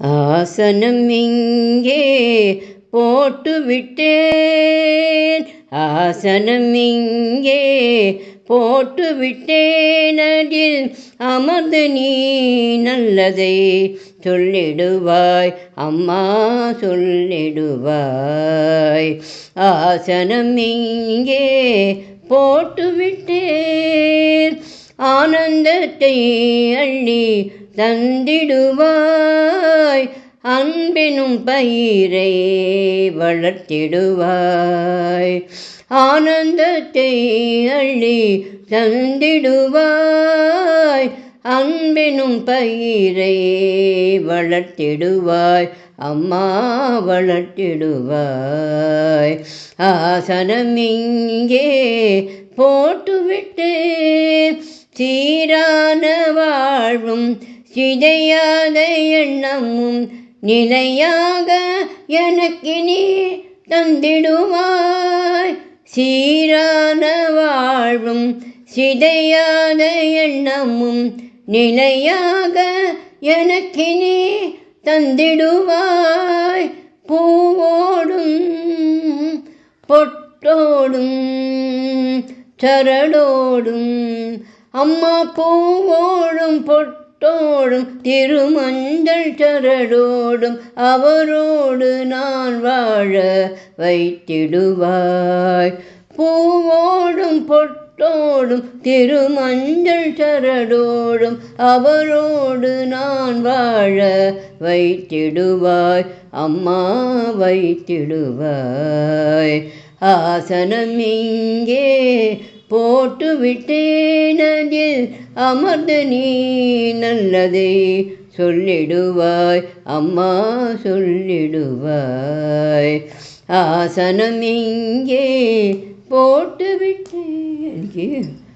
ஆசனம் இங்கே போட்டு விட்டேன் ஆசனம் இங்கே போட்டு விட்டேன் அதில் அமர்ந்து நீ நல்லதை சொல்லிடுவாய். அம்மா சொல்லிடுவாய். ஆசனம் இங்கே போட்டு விட்டேன் ஆனந்தத்தை அள்ளி தந்திடுவாய். அன்பெனும் பயிரை வளர்த்திடுவாய். ஆனந்தத்தை அள்ளி தந்திடுவாய். அன்பெனும் பயிரை வளர்த்திடுவாய். அம்மா வளர்த்திடுவாய். ஆசனம் இங்கே போட்டுவிட்டு சீரான வாழ்வும் சிதையாத எண்ணமும் நிலையாக எனக்கு நீ தந்திடுவாய். சீரான வாழ்வும் சிதையாத எண்ணமும் நிலையாக எனக்கு நீ தந்திடுவாய். பூவோடும் பொட்டோடும் சரடோடும் அம்மா பூவோடும் பொட்டோடும் திருமஞ்சள் சரடோடும் அவரோடு நான் வாழ வைத்திடுவாய். பூவோடும் பொட்டோடும் திருமஞ்சள் சரடோடும் அவரோடு நான் வாழ வைத்திடுவாய். அம்மா வைத்திடுவாய். ஆசனம் இங்கே போட்டு விட்டேனதில் அமர்ந்து நீ நல்லதை சொல்லிடுவாய். அம்மா சொல்லிடுவாய். ஆசனம் இங்கே போட்டு விட்டேன்